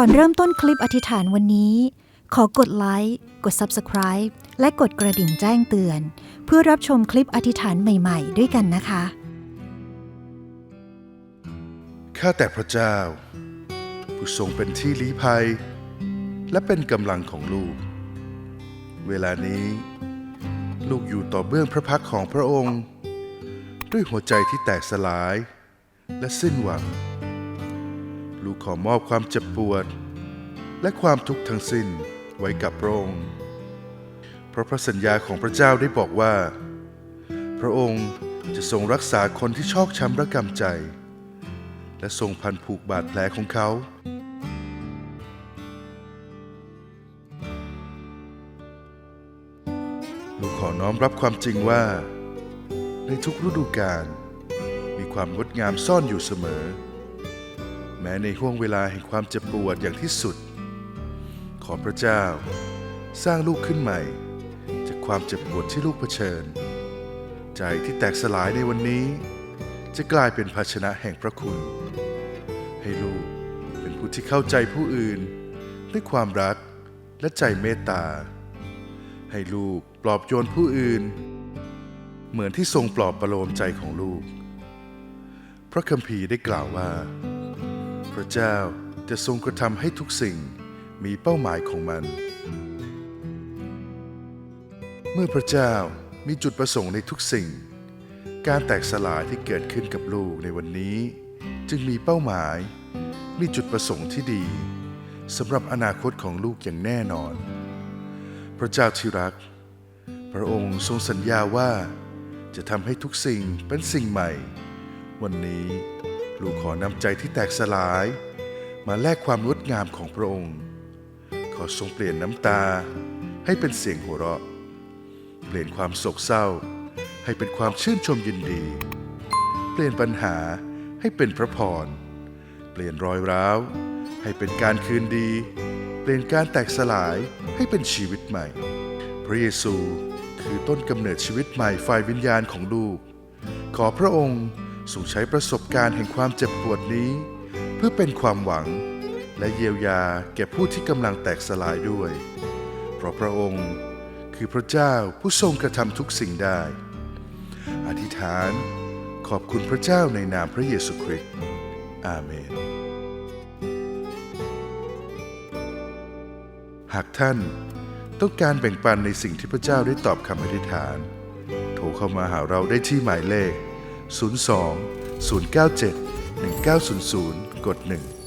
ก่อนเริ่มต้นคลิปอธิษฐานวันนี้ ขอกดไลค์กด Subscribe และกดกระดิ่งแจ้งเตือน เพื่อรับชมคลิปอธิษฐานใหม่ๆ ด้วยกันนะคะ ข้าแต่พระเจ้า ผู้ทรงเป็นที่ลี้ภัย และเป็นกำลังของลูก เวลานี้ ลูกอยู่ต่อเบื้องพระพักของพระองค์ ด้วยหัวใจที่แตกสลาย และสิ้นหวัง ลูกขอมอบความเจ็บปวด และความทุกข์ทั้งสิ้นไว้กับพระองค์ เพราะพระสัญญาของพระเจ้าได้บอกว่า พระองค์จะทรงรักษาคนที่ชอกช้ำระกำใจ และทรงพันผูกบาดแผลของเขาลูกขอน้อมรับความจริงว่า ในทุกฤดูกาลมีความงดงามซ่อนอยู่เสมอ แม้ในห่วงเวลาแห่งความเจ็บปวดอย่างที่สุด ขอพระเจ้าสร้างลูกขึ้นใหม่ จากความเจ็บปวดที่ลูกเผชิญ ใจที่แตกสลายในวันนี้ จะกลายเป็นภาชนะแห่งพระคุณ ให้ลูกเป็นผู้ที่เข้าใจผู้อื่น ด้วยความรักและใจเมตตา ให้ลูกปลอบโยนผู้อื่น เหมือนที่ทรงปลอบประโลมใจของลูก พระคัมภีร์ได้กล่าวว่า ระเจ้าจะทรงกระทำให้ทุกสิ่งมีเป้าหมายของมัน เมื่อพระเจ้ามีจุดประสงค์ในทุกสิ่ง การแตกสลายที่เกิดขึ้นกับลูกในวันนี้ จึงมีเป้าหมาย มีจุดประสงค์ที่ดีสำหรับอนาคตของลูกอย่างแน่นอน พระเจ้าที่รัก พระองค์ทรงสัญญาว่าจะทำให้ทุกสิ่งเป็นสิ่งใหม่ วันนี้ ลูกขอนำใจที่แตกสลาย มาแลกความงดงามของพระองค์ ขอทรงเปลี่ยนน้ำตาให้เป็นเสียงหัวเราะ เปลี่ยนความโศกเศร้า ให้เป็นความชื่นชมยินดี เปลี่ยนปัญหาให้เป็นพระพร เปลี่ยนรอยร้าว ให้เป็นการคืนดี เปลี่ยนการแตกสลายให้เป็นชีวิตใหม่ พระเยซูคือต้นกำเนิดชีวิตใหม่ฝ่ายวิญญาณของลูก ขอพระองค์ ทรงใช้ประสบการณ์แห่งความเจ็บปวดนี้ เพื่อเป็นความหวังและเยียวยาแก่ผู้ที่กำลังแตกสลายด้วย เพราะพระองค์คือพระเจ้าผู้ทรงกระทำทุกสิ่งได้ อธิษฐานขอบคุณพระเจ้าในนามพระเยซูคริสต์ อาเมน หากท่านต้องการแบ่งปันในสิ่งที่พระเจ้าได้ตอบคำอธิษฐาน โทรเข้ามาหาเราได้ที่หมายเลข 02 097 1900 กด 1